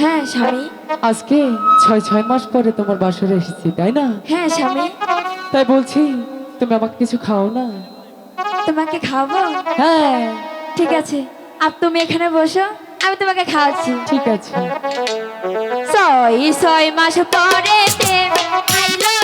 হ্যাঁ স্বামী। আজকে ছয় ছয় মাস পরে তোমার বাসরে এসেছি তাই না? হ্যাঁ স্বামী। তাই বলছি তুমি আমাকে কিছু খাও না? তোমাকে খাওয়াবো? হ্যাঁ। ঠিক আছে। আর তুমি এখানে বসো আমি তোমাকে খাওয়াচ্ছি। ঠিক আছে। ছয় ছয় মাস পরে তে আইলো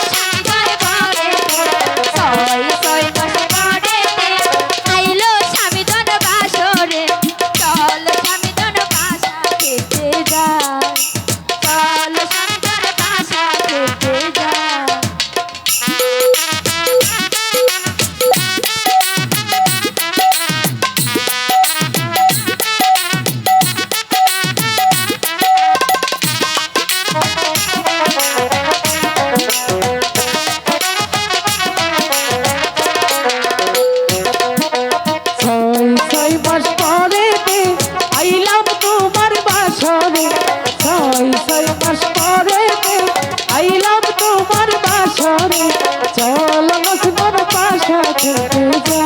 সব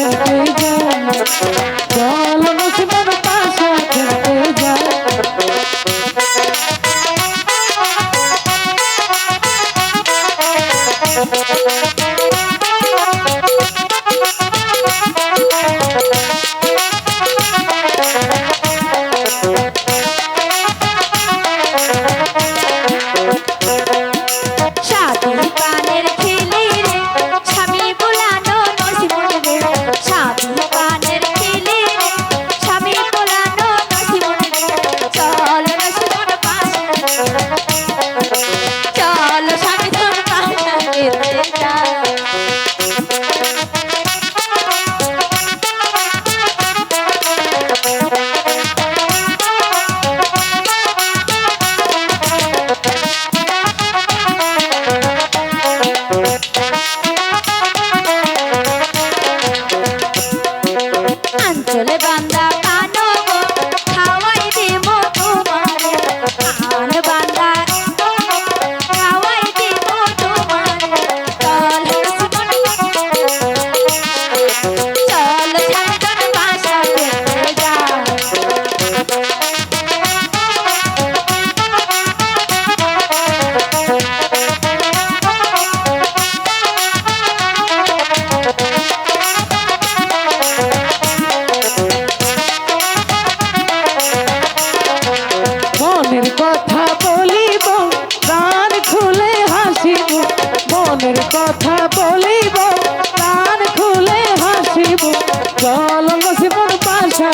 ঢেকে যায়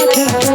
রাখা